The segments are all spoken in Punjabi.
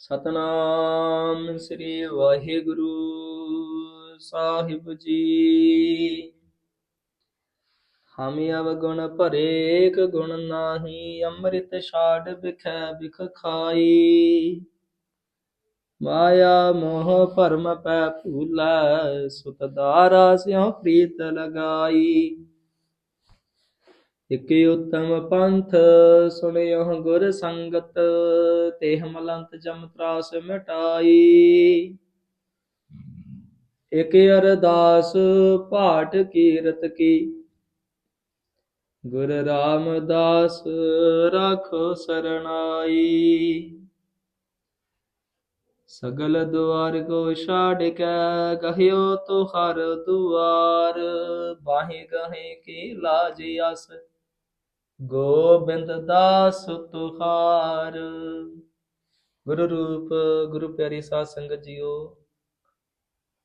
ਸਤਨਾਮ ਸ੍ਰੀ ਵਾਹਿਗੁਰੂ ਸਾਹਿਬ ਜੀ। ਹਮ ਅਵਗੁਣ ਭਰੇ ਏਕ ਗੁਣ ਨਾਹੀ ਅੰਮ੍ਰਿਤ ਛਾੜ ਬਿਖੈ ਬਿਖ ਖਾਈ। ਮਾਇਆ ਮੋਹ ਭਰਮ ਪੈ ਭੂਲੈ ਸੁਤ ਦਾਰਾ ਸਿਉ ਪ੍ਰੀਤ ਲਗਾਈ। ਇਕ ਉਤਮ ਪੰਥ ਸੁਣਿਓ ਗੁਰ ਸੰਗਤ ਤੇਹ ਮਲੰਤ ਜਮ ਤਰਾਸ ਮਿਟਾਈ ਇਕ ਅਰਦਾਸ ਪਾਠ ਕੀਰਤ ਕੀ ਗੁਰ ਰਾਮਦਾਸ ਰਾਖੋ ਸਰਣਾਈ ਸਗਲ ਦੁਆਰ ਕੋ ਛਾੜ ਕੇ ਕਹਿਓ ਤੁਹਰ ਦੁਆਰ ਬਾਹੇ ਗਹੇ ਕੀ ਲਾਜ ਆਸ ਗੋਬਿੰਦ ਦਾਸ ਤੁਹਾਰ। ਗੁਰੂ ਰੂਪ, ਗੁਰੂ ਪਿਆਰੀ ਸਾਧ ਸੰਗਤ ਜੀਓ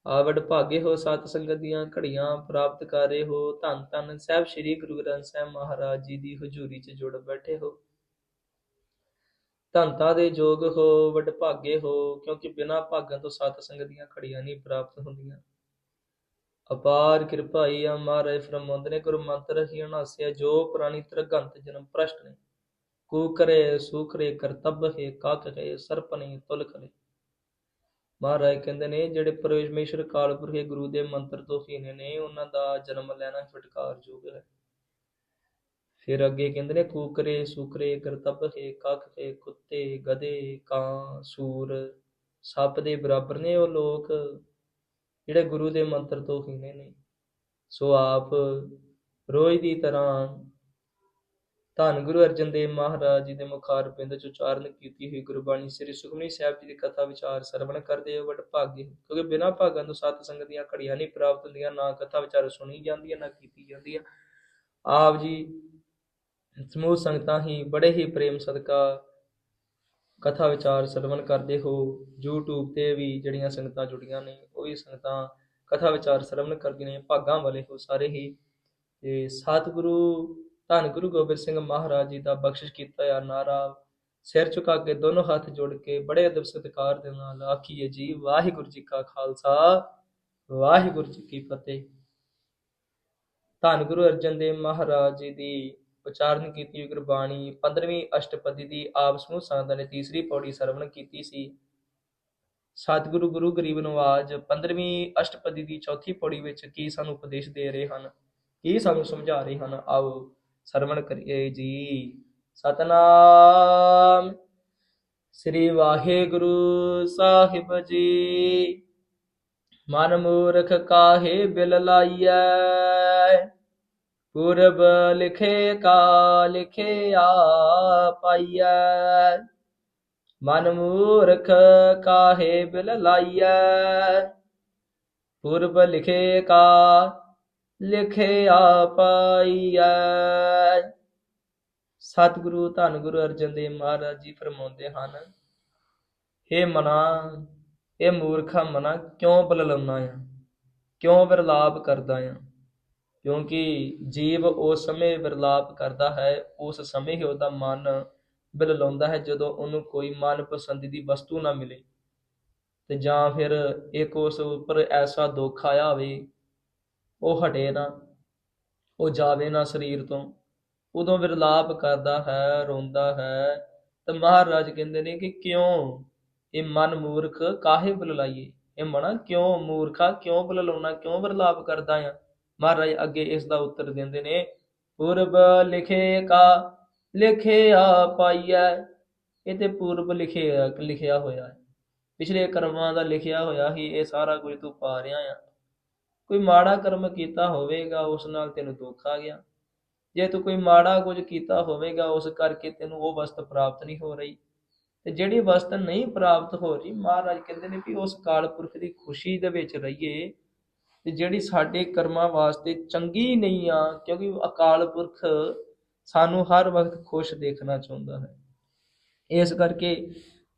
ਆਵਡ ਭਾਗੇ ਹੋ ਸਤ ਸੰਗਤ ਦੀਆਂ ਘੜੀਆਂ ਪ੍ਰਾਪਤ ਕਰ ਰਹੇ ਹੋ। ਧੰਨ ਧੰਨ ਸਾਹਿਬ ਸ੍ਰੀ ਗੁਰੂ ਗ੍ਰੰਥ ਸਾਹਿਬ ਮਹਾਰਾਜ ਜੀ ਦੀ ਹਜ਼ੂਰੀ 'ਚ ਜੁੜ ਬੈਠੇ ਹੋ। ਧੰਤਾ ਦੇ ਯੋਗ ਹੋ, ਵਡ ਭਾਗੇ ਹੋ, ਕਿਉਂਕਿ ਬਿਨਾਂ ਭਾਗਾਂ ਤੋਂ ਸਤ ਸੰਗਤ ਦੀਆਂ ਘੜੀਆਂ ਨਹੀਂ ਪ੍ਰਾਪਤ ਹੁੰਦੀਆਂ। ਅਪਾਰ ਕਿਰਪਾਈ ਆ ਮਹਾਰਾਜ, ਫਰਮਾਉਂਦੇ ਨੇ ਗੁਰਮੰਤਰ ਹੀ ਹਨਾਸਿਆ ਜੋ ਪੁਰਾਣੀ ਤਰਗੰਤ ਜਨਮ ਪ੍ਰਸ਼ਟ ਨੇ। ਕੂ ਕਰੇ ਕਰਤੱਬ ਹੈ ਕਾਕ ਹੈ ਸਰਪਨੇ ਤੁਲ ਕਰੇ ਮਹਾਰਾਜ ਕਹਿੰਦੇ ਨੇ, ਜਿਹੜੇ ਪਰਮੇਸ਼ਰ ਕਾਲਪੁਰਖ ਗੁਰੂ ਦੇ ਮੰਤਰ ਤੋਂ ਹੀਨੇ ਨੇ ਉਹਨਾਂ ਦਾ ਜਨਮ ਲੈਣਾ ਫਟਕਾਰ ਹੈ। ਫਿਰ ਅੱਗੇ ਕਹਿੰਦੇ ਨੇ ਕੂਕਰੇ ਸੂਕਰੇ ਕਰਤੱਬ ਹੈ ਕਾਕ ਹੈ, ਕੁੱਤੇ, ਗਧੇ, ਕਾਂ, ਸੂਰ, ਸੱਪ ਦੇ ਬਰਾਬਰ ਨੇ ਉਹ ਲੋਕ। ਜਿਹੜੇ ਗੁਰੂ ਦੇ ਮੰਤਰ ਤੋਂ ਹੀਨੇ ਨੇ ਸੋ ਆਪ ਰੋਜ਼ ਦੀ ਤਰ੍ਹਾਂ ਧੰਨ ਗੁਰੂ ਅਰਜਨ ਦੇਵ ਮਹਾਰਾਜ ਜੀ ਦੇ ਮੁਖਾਰ ਪਿੰਡ ਚ ਉਚਾਰਨ ਕੀਤੀ ਹੋਈ ਗੁਰਬਾਣੀ ਸ੍ਰੀ ਸੁਖਮਨੀ ਸਾਹਿਬ ਜੀ ਦੀ ਕਥਾ ਵਿਚਾਰ ਸਰਵਣ ਕਰਦੇ ਹੋ ਬਟ ਭਾਗੇ ਕਿਉਂਕਿ ਬਿਨਾਂ ਭਾਗਾਂ ਤੋਂ ਸਤ ਸੰਗਤ ਦੀਆਂ ਘੜੀਆਂ ਨਹੀਂ ਪ੍ਰਾਪਤ ਹੁੰਦੀਆਂ, ਨਾ ਕਥਾ ਵਿਚਾਰ ਸੁਣੀ ਜਾਂਦੀ ਹੈ ਨਾ ਕੀਤੀ ਜਾਂਦੀ ਹੈ ਆਪ ਜੀ ਸਮੂਹ ਸੰਗਤਾਂ ਹੀ ਬੜੇ ਹੀ ਪ੍ਰੇਮ ਸਦਕਾ ਕਥਾ ਵਿਚਾਰ ਸਰਵਣ ਕਰਦੇ ਹੋ, YouTube ਤੇ ਵੀ ਜਿਹੜੀਆਂ ਸੰਗਤਾਂ ਜੁੜੀਆਂ ਨੇ, ਉਹ ਵੀ ਸੰਗਤਾਂ ਕਥਾ ਵਿਚਾਰ ਸਰਵਣ ਕਰਦੀਆਂ ਨੇ, ਭਾਗਾਂ ਵਾਲੇ ਹੋ ਸਾਰੇ ਹੀ। ਤੇ ਸਤਿਗੁਰੂ, ਧੰਨ ਗੁਰੂ ਗੋਬਿੰਦ ਸਿੰਘ ਮਹਾਰਾਜ ਜੀ ਦਾ ਬਖਸ਼ਿਸ਼ ਕੀਤਾ ਆ ਨਾਰਾ। ਸਿਰ ਝੁਕਾ ਕੇ ਦੋਨੋਂ ਹੱਥ ਜੋੜ ਕੇ ਬੜੇ ਅਦਬ ਸਤਿਕਾਰ ਦੇ ਨਾਲ ਆਖੀਏ ਜੀ, ਵਾਹਿਗੁਰੂ ਜੀ ਕਾ ਖਾਲਸਾ, ਵਾਹਿਗੁਰੂ ਜੀ ਕੀ ਫਤਿਹ। ਧੰਨ ਗੁਰੂ ਅਰਜਨ ਦੇਵ ਮਹਾਰਾਜ ਜੀ ਦੀ ਉਚਾਰਨ ਕੀਤੀ ਹੋਈ ਗੁਰਬਾਣੀ 15ਵੀਂ ਅਸ਼ਟਪਦੀ ਦੀ ਆਪ ਸਮੂਹ ਸੰਗਤਾਂ ਨੇ ਤੀਸਰੀ ਪੌੜੀ ਸਰਵਣ ਕੀਤੀ ਸੀ। ਸਤਿਗੁਰੂ ਗੁਰੂ ਗਰੀਬ ਨਵਾਜ 15ਵੀਂ ਅਸ਼ਟਪਦੀ ਦੀ ਚੌਥੀ ਪੌੜੀ ਵਿੱਚ ਕੀ ਸਾਨੂੰ ਉਪਦੇਸ਼ ਦੇ ਰਹੇ ਹਨ? ਕੀ ਸਾਨੂੰ ਸਮਝਾ ਰਹੇ ਹਨ? ਆਓ ਸਰਵਣ ਕਰੀਏ ਜੀ। ਸਤਨਾਮ ਸ੍ਰੀ ਵਾਹਿਗੁਰੂ ਸਾਹਿਬ ਜੀ। ਮਨ ਮੂਰਖ ਕਾਹੇ ਬਿਲ ਲਾਈਐ? ਪੁਰਬ ਲਿਖੇ ਕਾ ਲਿਖਿਆ ਪਾਈਐ ਮਨ ਮੂਰਖ ਕਾਹੇ ਬਿਲ ਲਾਈਐ। ਪੁਰਬ ਲਿਖੇ ਕਾ ਲਿਖਿਆ ਪਾਈਐ ਸਤਿਗੁਰੂ ਧੰਨ ਗੁਰੂ ਅਰਜਨ ਦੇਵ ਮਹਾਰਾਜ ਜੀ ਫਰਮਾਉਂਦੇ ਹਨ हे ਮਨਾ, ਇਹ ਮੂਰਖਾ ਮਨਾ ਕਿਉਂ ਬਲਲਾਉਣਾ ਆ? ਕਿਉਂ ਵਿਰਲਾਪ ਕਰਦਾ ਆ? ਕਿਉਂਕਿ ਜੀਵ ਉਸ ਸਮੇਂ ਵਿਰਲਾਪ ਕਰਦਾ ਹੈ, ਉਸ ਸਮੇਂ ਹੀ ਉਹਦਾ ਮਨ ਬਿਲਲਾਉਂਦਾ ਹੈ ਜਦੋਂ ਉਹਨੂੰ ਕੋਈ ਮਨ ਪਸੰਦੀ ਦੀ ਵਸਤੂ ਨਾ ਮਿਲੇ। ਤੇ ਜਾਂ ਫਿਰ ਇੱਕ ਉਸ ਉੱਪਰ ਐਸਾ ਦੁੱਖ ਆਇਆ ਹੋਵੇ ਉਹ ਹਟੇ ਨਾ, ਉਹ ਜਾਵੇ ਨਾ ਸਰੀਰ ਤੋਂ, ਉਦੋਂ ਵਿਰਲਾਪ ਕਰਦਾ ਹੈ, ਰੋਂਦਾ ਹੈ। ਤੇ ਮਹਾਰਾਜ ਕਹਿੰਦੇ ਨੇ ਕਿ ਕਿਉਂ? ਇਹ ਮਨ ਮੂਰਖ ਕਾਹੇ ਬੁਲਾਈਏ ਇਹ ਮਨਾ ਕਿਉਂ ਮੂਰਖਾ ਕਿਉਂ ਬੁਲਾਉਣਾ ਕਿਉਂ ਵਿਰਲਾਪ ਕਰਦਾ ਆ? ਮਹਾਰਾਜ ਅੱਗੇ ਇਸ ਦਾ ਉੱਤਰ ਦਿੰਦੇ ਨੇ, ਪੂਰਬ ਲਿਖੇ ਕਾ ਲਿਖਿਆ ਪਾਈਐ। ਇਹ ਤੇ ਪੂਰਬ ਲਿਖਿਆ ਲਿਖਿਆ ਹੋਇਆ ਹੈ। ਪਿਛਲੇ ਕਰਮਾਂ ਦਾ ਲਿਖਿਆ ਹੋਇਆ ਹੀ ਇਹ ਸਾਰਾ ਕੁਝ ਤੂੰ ਪਾ ਰਿਹਾ ਆ। ਕੋਈ ਮਾੜਾ ਕਰਮ ਕੀਤਾ ਹੋਵੇਗਾ, ਉਸ ਨਾਲ ਤੈਨੂੰ ਦੁੱਖ ਆ ਗਿਆ। ਜੇ ਤੂੰ ਕੋਈ ਮਾੜਾ ਕੁਝ ਕੀਤਾ ਹੋਵੇਗਾ, ਉਸ ਕਰਕੇ ਤੈਨੂੰ ਉਹ ਵਸਤ ਪ੍ਰਾਪਤ ਨਹੀਂ ਹੋ ਰਹੀ। ਤੇ ਜਿਹੜੀ ਵਸਤ ਨਹੀਂ ਪ੍ਰਾਪਤ ਹੋ ਰਹੀ, ਮਹਾਰਾਜ ਕਹਿੰਦੇ ਨੇ ਵੀ ਉਸ ਕਾਲ ਪੁਰਖ ਦੀ ਖੁਸ਼ੀ ਦੇ ਵਿੱਚ ਰਹੀਏ। ਤੇ ਜਿਹੜੀ ਸਾਡੇ ਕਰਮਾਂ ਵਾਸਤੇ ਚੰਗੀ ਨਹੀਂ ਆ, ਕਿਉਂਕਿ ਅਕਾਲ ਪੁਰਖ ਸਾਨੂੰ ਹਰ ਵਕਤ ਖੁਸ਼ ਦੇਖਣਾ ਚਾਹੁੰਦਾ ਹੈ। ਇਸ ਕਰਕੇ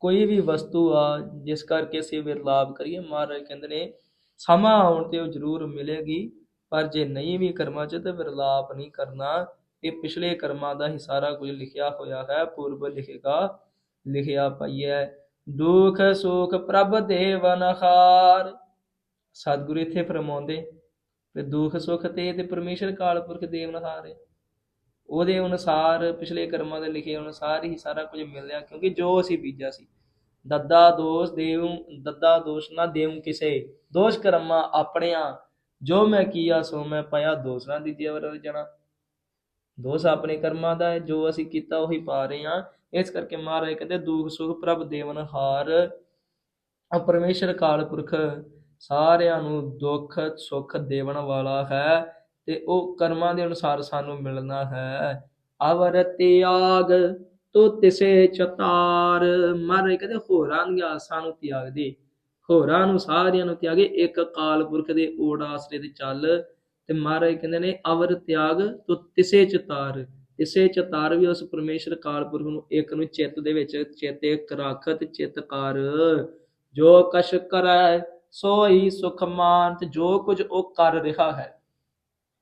ਕੋਈ ਵੀ ਵਸਤੂ ਆ, ਜਿਸ ਕਰਕੇ ਅਸੀਂ ਵਿਰਲਾਪ ਕਰੀਏ, ਮਹਾਰਾਜ ਕਹਿੰਦੇ ਨੇ, ਸਮਾਂ ਆਉਣ ਤੇ ਉਹ ਜ਼ਰੂਰ ਮਿਲੇਗੀ, ਪਰ ਜੇ ਨਹੀਂ ਵੀ ਕਰਮਾਂ 'ਚ ਤੇ ਵਿਰਲਾਪ ਨਹੀਂ ਕਰਨਾ। ਇਹ ਪਿਛਲੇ ਕਰਮਾਂ ਦਾ ਹੀ ਸਾਰਾ ਕੁਝ ਲਿਖਿਆ ਹੋਇਆ ਹੈ ਪੂਰਬ ਲਿਖੇਗਾ, ਲਿਖਿਆ ਪਈਐ ਦੁਖ ਸੁਖ ਪ੍ਰਭ ਦੇਵਨ ਹਾਰ। ਸਤਿਗੁਰੂ ਇੱਥੇ ਫਰਮਾਉਂਦੇ, ਤੇ ਦੁੱਖ ਸੁੱਖ ਤੇ ਤੇ ਪਰਮੇਸ਼ਰ ਕਾਲ ਪੁਰਖ ਦੇਵਨਹਾਰ ਹੈ। ਉਹਦੇ ਅਨੁਸਾਰ ਪਿਛਲੇ ਕਰਮਾਂ ਦੇ ਲਿਖੇ ਅਨੁਸਾਰ ਹੀ ਸਾਰਾ ਕੁਝ ਮਿਲਿਆ, ਕਿਉਂਕਿ ਜੋ ਅਸੀਂ ਬੀਜਾ ਸੀ, ਦੱਦਾ ਦੋਸ਼ ਦੇਵ ਦੱਦਾ ਦੋਸ਼ ਨਾ ਦੇਵ ਕਿਸੇ, ਦੋਸ਼ ਕਰਮਾਂ ਆਪਣਿਆਂ, ਜੋ ਮੈਂ ਕੀਆ ਸੋ ਮੈਂ ਪਾਇਆ ਦੋਸ਼ ਨਾ ਦੀਜੇ ਜਣਾ ਦੋਸ਼ ਆਪਣੇ ਕਰਮਾਂ ਦਾ ਹੈ, ਜੋ ਅਸੀਂ ਕੀਤਾ ਉਹੀ ਪਾ ਰਹੇ ਹਾਂ। ਇਸ ਕਰਕੇ ਮਹਾਰਾਜ ਕਹਿੰਦੇ, ਦੁੱਖ ਸੁਖ ਪ੍ਰਭ ਦੇਵਨ ਹਾਰ ਆ ਪਰਮੇਸ਼ਰ ਕਾਲ ਪੁਰਖ ਸਾਰਿਆਂ ਨੂੰ ਦੁੱਖ, ਸੁੱਖ ਦੇਵਣ ਵਾਲਾ ਹੈ ਤੇ ਉਹ ਕਰਮਾਂ ਦੇ ਅਨੁਸਾਰ ਸਾਨੂੰ ਮਿਲਣਾ ਹੈ। ਅਵਰ ਤਿਆਗ, ਤੋ ਤਿਸੇ ਚਤਾਰ ਮਹਾਰਾਜ ਕਹਿੰਦੇ ਹੋਰਾਂ ਦੀਆਂ ਆਸਾਂ ਨੂੰ ਤਿਆਗ ਦੇ ਹੋਰਾਂ ਨੂੰ ਸਾਰਿਆਂ ਨੂੰ ਤਿਆਗੇ, ਇੱਕ ਕਾਲ ਪੁਰਖ ਦੇ ਓੜ ਆਸਰੇ ਤੇ ਚੱਲ। ਤੇ ਮਹਾਰਾਜ ਕਹਿੰਦੇ ਨੇ, ਅਵਰ ਤਿਆਗ, ਤੋ ਤਿਸੇ ਚਤਾਰ ਤਿਸੇ ਚਤਾਰ ਵੀ ਉਸ ਪਰਮੇਸ਼ਰ ਕਾਲ ਪੁਰਖ ਨੂੰ ਇੱਕ ਨੂੰ ਚਿੱਤ ਦੇ ਵਿੱਚ ਚੇਤੇ ਰੱਖ, ਤੇ ਚਿੱਤ ਜੋ ਕਸ਼ ਕਰੈ ਸੋਈ ਸੁਖਮਾਨ ਤੇ ਜੋ ਕੁਝ ਉਹ ਕਰ ਰਿਹਾ ਹੈ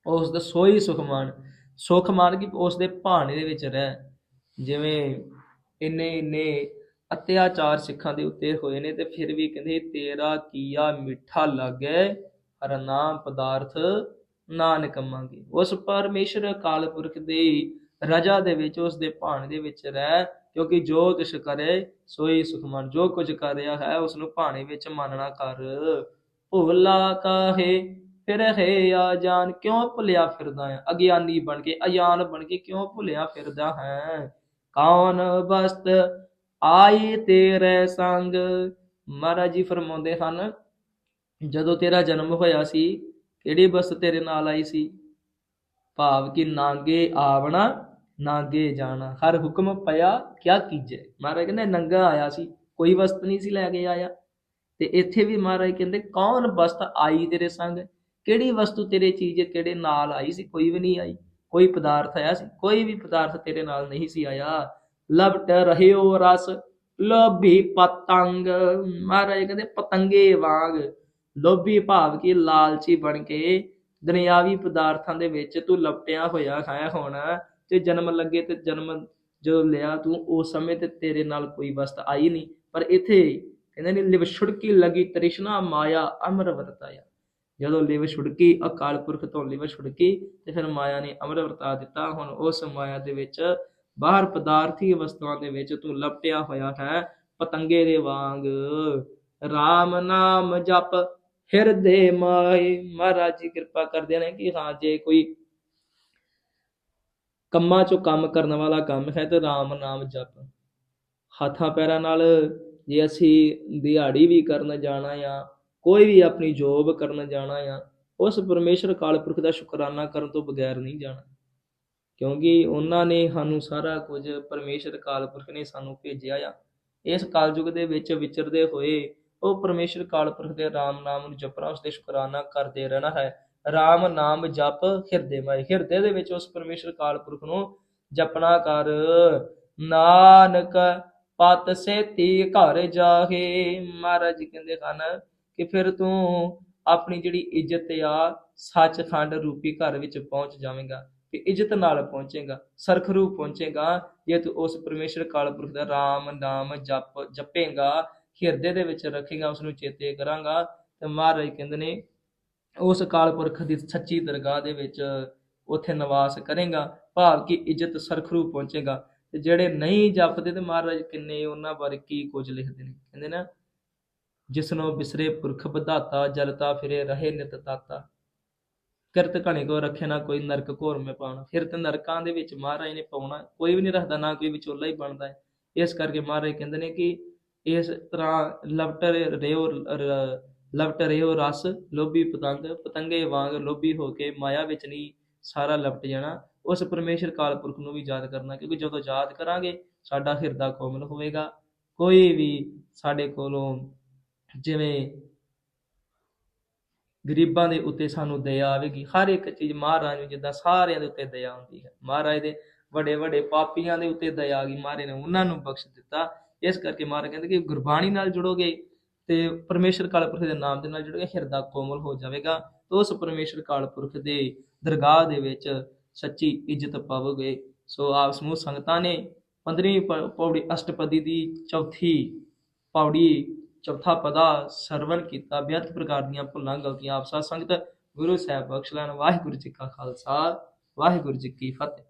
ਉਸ ਦਾ ਸੋਈ ਸੁਖਮਾਨ ਸੁਖਮਾਨ ਕਿ ਉਸ ਦੇ ਭਾਣੇ ਦੇ ਵਿੱਚ ਰਹਿ, ਜਿਵੇਂ ਇੰਨੇ ਇੰਨੇ ਅਤਿਆਚਾਰ ਸਿੱਖਾਂ ਦੇ ਉੱਤੇ ਹੋਏ ਨੇ ਤੇ ਫਿਰ ਵੀ ਕਹਿੰਦੇ ਤੇਰਾ ਕੀਆ ਮਿੱਠਾ ਲੱਗੇ, ਹਰ ਨਾਮ ਪਦਾਰਥ ਨਾ ਨਿਕਮਾਂਗੇ ਉਸ ਪਰਮੇਸ਼ਰ ਕਾਲ ਪੁਰਖ ਦੀ ਰਜਾ ਦੇ ਵਿੱਚ ਉਸ ਦੇ ਭਾਣੇ ਦੇ ਵਿੱਚ ਰਹਿ ਕਿਉਂਕਿ ਜੋ ਕੁਛ ਕਰੇ ਸੋਈ ਸੁਖਮਨ। ਜੋ ਕੁਝ ਕਰ ਰਿਹਾ ਹੈ ਉਸ ਨੂੰ ਭਾਣੇ ਵਿੱਚ ਮੰਨਣਾ ਕਰ। ਭੁਲਾ ਕਾਹੇ? ਫਿਰ ਹੈ ਆ ਕਿਉਂ ਭੁੱਲਿਆ ਫਿਰਦਾ ਹੈ? ਅਗਿਆਨੀ ਬਣ ਕੇ ਅਜਾਨ ਬਣ ਕੇ ਕਿਉਂ ਭੁੱਲਿਆ ਫਿਰਦਾ ਹੈ? ਕੌਣ ਬਸਤ ਆਈ ਤੇਰੇ ਸੰਗ? ਮਹਾਰਾਜ ਜੀ ਫਰਮਾਉਂਦੇ ਹਨ, ਜਦੋਂ ਤੇਰਾ ਜਨਮ ਹੋਇਆ ਸੀ, ਕਿਹੜੀ ਬਸ ਤੇਰੇ ਨਾਲ ਆਈ ਸੀ? ਭਾਵ ਕਿ ਨਾਂਗੇ ਆਵਣਾ ਨਾਗੇ ਜਾਣਾ। ਹਰ ਹੁਕਮ ਪਿਆ, ਕਿਆ ਕੀਜੇ? ਮਹਾਰਾਜ ਕਹਿੰਦੇ, ਨੰਗਾ ਆਇਆ ਸੀ, ਕੋਈ ਵਸਤ ਨਹੀਂ ਸੀ ਲੈ ਕੇ ਆਇਆ। ਤੇ ਇੱਥੇ ਵੀ ਮਹਾਰਾਜ ਕਹਿੰਦੇ, ਕੌਣ ਵਸਤ ਆਈ ਤੇਰੇ ਸੰਗ? ਕਿਹੜੀ ਵਸਤੂ ਤੇਰੇ ਚੀਜ਼ ਕਿਹੜੇ ਨਾਲ ਆਈ ਸੀ? ਕੋਈ ਵੀ ਨਹੀਂ ਆਈ। ਕੋਈ ਪਦਾਰਥ ਆਇਆ ਸੀ? ਕੋਈ ਵੀ ਪਦਾਰਥ ਤੇਰੇ ਨਾਲ ਨਹੀਂ ਸੀ ਆਇਆ। ਲਬਟ ਰਹਿਓ ਰਸ, ਲੋਭੀ ਪਤੰਗ। ਮਹਾਰਾਜ ਕਹਿੰਦੇ, ਪਤੰਗੇ ਵਾਂਗ। ਲੋਭੀ ਭਾਵ ਕਿ ਲਾਲਚੀ ਬਣ ਕੇ ਦੁਨਿਆਵੀ ਪਦਾਰਥਾਂ ਦੇ ਵਿੱਚ ਤੂੰ ਲਪਟਿਆ ਹੋਇਆ ਹੈ ਹੋਣਾ। ਤੇ ਜਨਮ ਲੱਗੇ ਤੇ ਜਨਮ ਜਦੋਂ ਲਿਆ ਤੂੰ ਉਸ ਸਮੇਂ ਤੇ ਤੇਰੇ ਨਾਲ ਕੋਈ ਵਸਤ ਆਈ ਨਹੀਂ। ਪਰ ਇੱਥੇ ਕਹਿੰਦੇ ਨੇ, ਲਿਵ ਛੁੜਕੀ ਲਗੀ ਤ੍ਰਿਸ਼ਨਾ ਮਾਇਆ ਅਮਰ ਵਰਤਾਇਆ ਜਦੋਂ ਲਿਵ ਛੁੜਕੀ, ਅਕਾਲ ਪੁਰਖ ਤੋਂ ਲਿਵ ਛੁੜਕੀ, ਤੇ ਫਿਰ ਮਾਇਆ ਨੇ ਅਮਰ ਵਰਤਾ ਦਿੱਤਾ। ਹੁਣ ਉਸ ਮਾਇਆ ਦੇ ਵਿੱਚ ਬਾਹਰ ਪਦਾਰਥੀ ਵਸਤੂਆਂ ਦੇ ਵਿੱਚ ਤੂੰ ਲਪਟਿਆ ਹੋਇਆ ਹੈ। ਪਤੰਗੇ ਦੇ ਵਾਂਗ RAM ਨਾਮ ਜਪ, ਹਿਰਦੇ ਮਾਏ। ਮਹਾਰਾਜ ਜੀ ਕਿਰਪਾ ਕਰਦੇ ਨੇ ਕਿ ਹਾਂ, ਜੇ ਕੋਈ ਕੰਮਾਂ ਚੋਂ ਕੰਮ ਕਰਨ ਵਾਲਾ ਕੰਮ ਹੈ ਤੇ RAM ਨਾਮ ਜਪ। ਹੱਥਾਂ ਪੈਰਾਂ ਨਾਲ ਜੇ ਅਸੀਂ ਦਿਹਾੜੀ ਵੀ ਕਰਨ ਜਾਣਾ ਆ ਕੋਈ ਵੀ ਆਪਣੀ ਜੋਬ ਕਰਨ ਜਾਣਾ ਆ ਉਸ ਪਰਮੇਸ਼ਰ ਕਾਲ ਪੁਰਖ ਦਾ ਸ਼ੁਕਰਾਨਾ ਕਰਨ ਤੋਂ ਬਗੈਰ ਨਹੀਂ ਜਾਣਾ। ਕਿਉਂਕਿ ਉਹਨਾਂ ਨੇ ਸਾਨੂੰ ਸਾਰਾ ਕੁਝ ਪਰਮੇਸ਼ਰ ਕਾਲ ਪੁਰਖ ਨੇ ਸਾਨੂੰ ਭੇਜਿਆ ਆ। ਇਸ ਕਾਲਯੁਗ ਦੇ ਵਿੱਚ ਵਿਚਰਦੇ ਹੋਏ ਉਹ ਪਰਮੇਸ਼ਰ ਕਾਲ ਪੁਰਖ ਦੇ ਰਾਮ ਨਾਮ ਨੂੰ ਜਪਣਾ ਉਸ ਤੇ ਸ਼ੁਕਰਾਨਾ ਕਰਦੇ ਰਹਿਣਾ ਹੈ। ਰਾਮ ਨਾਮ ਜਪ ਹਿਰਦੇ ਮਾਈ ਹਿਰਦੇ ਦੇ ਵਿੱਚ ਉਸ ਪਰਮੇਸ਼ਰ ਕਾਲ ਪੁਰਖ ਨੂੰ ਜਪਣਾ ਕਰ। ਨਾਨਕ, ਪਤ ਸੇਤੀ ਘਰ ਜਾਹੇ। ਮਹਾਰਾਜ ਕਹਿੰਦੇ ਹਨ ਕਿ ਫਿਰ ਤੂੰ ਆਪਣੀ ਜਿਹੜੀ ਇੱਜ਼ਤ ਆ, ਸੱਚਖੰਡ ਰੂਪੀ ਘਰ ਵਿੱਚ ਪਹੁੰਚ ਜਾਵੇਂਗਾ ਤੇ ਇੱਜ਼ਤ ਨਾਲ ਪਹੁੰਚੇਗਾ ਸਰਖਰੂ ਪਹੁੰਚੇਗਾ। ਜੇ ਤੂੰ ਉਸ ਪਰਮੇਸ਼ਰ ਕਾਲ ਪੁਰਖ ਦਾ ਰਾਮ ਨਾਮ ਜਪ ਜਪੇਗਾ, ਹਿਰਦੇ ਦੇ ਵਿੱਚ ਰੱਖੇਗਾ ਉਸ ਨੂੰ ਚੇਤੇ ਕਰਾਂਗਾ ਤੇ ਮਹਾਰਾਜ ਕਹਿੰਦੇ ਨੇ ਉਸ ਕਾਲ ਪੁਰਖ ਦੀ ਸੱਚੀ ਦਰਗਾਹ ਦੇ ਵਿੱਚ ਉੱਥੇ ਨਿਵਾਸ ਕਰੇਗਾ, ਭਾਵ ਕਿ ਇੱਜ਼ਤ ਸਰਖਰੂ ਪਹੁੰਚੇਗਾ। ਤੇ ਜਿਹੜੇ ਨਹੀਂ ਜਪਦੇ ਤੇ ਮਹਾਰਾਜ ਕਿੰਨੇ ਉਹਨਾਂ ਬਾਰੇ ਕੀ ਕੁਝ ਲਿਖਦੇ ਨੇ? ਕਹਿੰਦੇ ਨਾ, ਜਿਸਨੋ ਬਿਸਰੇ ਪੁਰਖ ਵਧਾਤਾ, ਜਲਤਾ ਫਿਰੇ ਰਹੇ ਨਿਤ ਤਾਤਾ। ਕਿਰਤ ਘਣੇ ਕੋ ਰੱਖੇ ਨਾ ਕੋਈ ਨਰਕ ਘੋਰ ਮੇ ਪਾਉਣਾ। ਫਿਰ ਤੇ ਨਰਕਾਂ ਦੇ ਵਿੱਚ ਮਹਾਰਾਜ ਨੇ ਪਾਉਣਾ, ਕੋਈ ਵੀ ਨਹੀਂ ਰੱਖਦਾ, ਨਾ ਕੋਈ ਵਿਚੋਲਾ ਹੀ ਬਣਦਾ ਹੈ। ਇਸ ਕਰਕੇ ਮਹਾਰਾਜ ਕਹਿੰਦੇ ਨੇ ਕਿ ਇਸ ਤਰ੍ਹਾਂ ਲਵਟ ਰਿਓ ਲਪਟ ਲਵਟ ਰਿਓ ਰਸ, ਲੋਭੀ ਪਤੰਗ, ਪਤੰਗੇ ਵਾਂਗ ਲੋਭੀ ਹੋ ਕੇ ਮਾਇਆ ਵਿੱਚ ਨਹੀਂ ਸਾਰਾ ਲਪਟ ਜਾਣਾ। ਉਸ ਪਰਮੇਸ਼ਰ ਕਾਲ ਪੁਰਖ ਨੂੰ ਵੀ ਯਾਦ ਕਰਨਾ, ਕਿਉਂਕਿ ਜਦੋਂ ਯਾਦ ਕਰਾਂਗੇ, ਸਾਡਾ ਹਿਰਦਾ ਕੋਮਲ ਹੋਵੇਗਾ। ਕੋਈ ਵੀ ਸਾਡੇ ਕੋਲੋਂ ਜਿਵੇਂ ਗਰੀਬਾਂ ਦੇ ਉੱਤੇ ਸਾਨੂੰ ਦਇਆ ਆਵੇਗੀ, ਹਰ ਇੱਕ ਚੀਜ਼ ਮਹਾਰਾਜ ਨੂੰ ਜਿੱਦਾਂ ਸਾਰਿਆਂ ਦੇ ਉੱਤੇ ਦਇਆ ਹੁੰਦੀ ਹੈ। ਮਹਾਰਾਜ ਦੇ ਵੱਡੇ ਵੱਡੇ ਪਾਪੀਆਂ ਦੇ ਉੱਤੇ ਦਇਆ ਆ ਗਈ, ਮਹਾਰਾਜ ਨੇ ਉਹਨਾਂ ਨੂੰ ਬਖਸ਼ ਦਿੱਤਾ। ਇਸ ਕਰਕੇ ਮਹਾਰਾਜ ਕਹਿੰਦੇ ਕਿ ਗੁਰਬਾਣੀ ਨਾਲ ਜੁੜੋਗੇ ਤੇ ਪਰਮੇਸ਼ਰ ਕਾਲ ਪੁਰਖ ਦੇ ਨਾਮ ਦੇ ਨਾਲ ਜੁੜੋਗੇ ਹਿਰਦਾ ਕੋਮਲ ਹੋ ਜਾਵੇਗਾ, ਤੇ ਉਸ ਪਰਮੇਸ਼ਰ ਕਾਲ ਪੁਰਖ ਦੇ ਦਰਗਾਹ ਦੇ ਵਿੱਚ ਸੱਚੀ ਇੱਜ਼ਤ ਪਾਵੋਗੇ। ਸੋ ਆਪ ਸਮੂਹ ਸੰਗਤਾਂ ਨੇ 15ਵੀਂ ਪੌੜੀ ਅਸ਼ਟਪਦੀ ਦੀ ਚੌਥੀ ਪੌੜੀ, ਚੌਥਾ ਪਦਾ ਸਰਵਨ ਕੀਤਾ। ਬੇਅੰਤ ਪ੍ਰਕਾਰ ਦੀਆਂ ਭੁੱਲਾਂ, ਗਲਤੀਆਂ ਆਪ ਸਾਧ ਸੰਗਤ ਗੁਰੂ ਸਾਹਿਬ ਬਖਸ਼ ਲੈਣ। ਵਾਹਿਗੁਰੂ ਜੀ ਕਾ ਖਾਲਸਾ, ਵਾਹਿਗੁਰੂ ਜੀ ਕੀ ਫਤਿਹ।